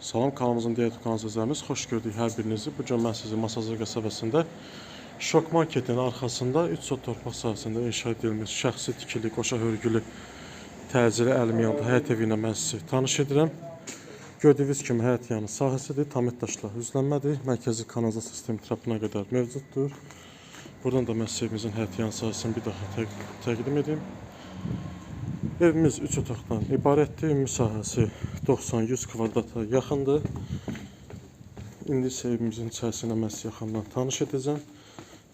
Salam kanalımızın diğer kanal izləyicilərimiz xoş gördük hər birinizi. Bu gün mən sizi Masazır qəsəbəsində Şok Marketin arxasında 3 sot torpaq sahəsində inşa edilmiş şəxsi tikili, qoşa hörgülü təcili əlim yanında həyət evi ilə mən sizi tanış edirəm. Gördüyünüz kimi həyət yanı sahəsidir, tam daşla üzlənmədir. Mərkəzi kanalizasiya sistemi trapına qədər mövcuddur. Buradan da mən sizə evimizin həyət yanı sahəsini bir daha təq təqdim edim. Evimiz 3 otaqdan ibarətdir. Ümumi sahəsi 90-100 kvadrata yaxındır. İndi isə evimizin içərisində mən sizə yaxından tanış edəcəm.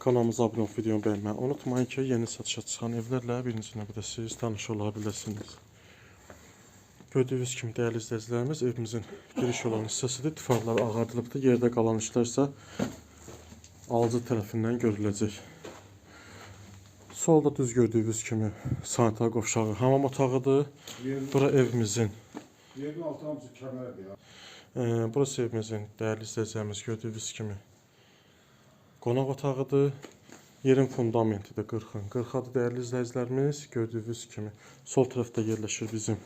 Kanalımıza abunə olub videomu bəyənməyi unutmayın ki, yeni satışa çıxan evlərlə birinci növbədə siz tanış ola biləsiniz. Gördüyünüz kimi dəyərli izləyicilərimiz evimizin giriş olan hissəsidir. Divarlar ağardılıbdır. Yerdə qalan işlər isə alıcı tərəfindən görüləcək. Solda düz gördüyünüz kimi sanitar qovşağı hamam otağıdır. Bura evimizin, yerin altı hamısı kəmərdir ya. e, burası evimizin dəyərli izləyicilərimiz gördüyünüz kimi qonaq otağıdır. Yerin fundamenti də 40-ın 40-adır dəyərli izləyicilərimiz. Gördüyünüz kimi sol tərəfdə yerləşir bizim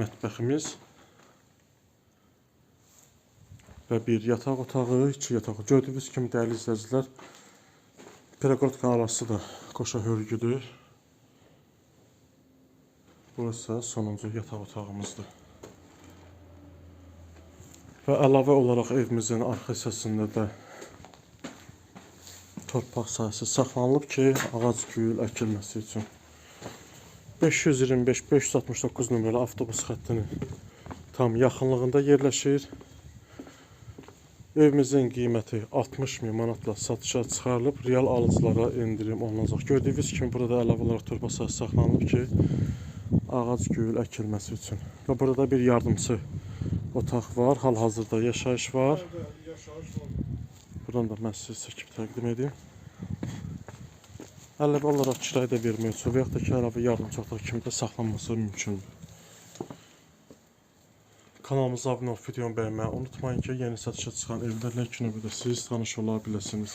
mətbəximiz. Və bir yataq otağı, iki yataq. Gördüyünüz kimi dəyərli izləyicilər Pedagogika arası da qoşa hörgüdür. Burası sonuncu yataq otağımızdır. Və əlavə olaraq evimizin arxa hissəsində də torpaq sahəsi saxlanılıb ki, ağac gül əkilməsi üçün. 525-569 nömrəli avtobus xəttinin tam yaxınlığında yerləşir. Evimizin qiyməti 60 min manatla satışa çıxarılıb, real alıcılara endirim olunacaq. Gördüyünüz kimi burada əlavə olaraq torpaq sahəsi saxlanılıb ki, ağac gül əkilməsi üçün. Və burada bir yardımçı otaq var, hal-hazırda yaşayış var. Buradan da mən sizə çəkib təqdim edeyim. Əlavə olaraq kirayə də vermək üçün və yaxud da ki, əlavə yardımçı otaq kimi də saxlanması mümkündür. Kanalımıza abunə olub videomu bəyənməyi unutmayın ki, yeni satışa çıxan evlərlə iki növbədə siz tanış ola biləsiniz.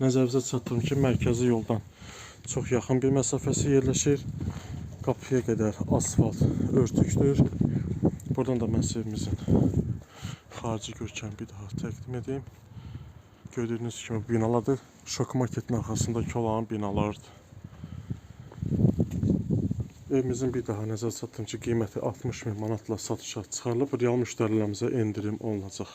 Nəzərinizə çatdırım ki, mərkəzi yoldan çox yaxın bir məsafəsi yerləşir. Qapıya qədər asfalt örtükdür. Buradan da sizə evimizin xarici görkəmi bir daha təqdim edeyim. Gördüyünüz kimi binalardır. Şok marketin arxasındakı olan binalardır. Evimizin bir daha nəzər çatdırım ki, qiyməti 60 min manatla satışa çıxarılıb. Real müştərilərimizə endirim olunacaq.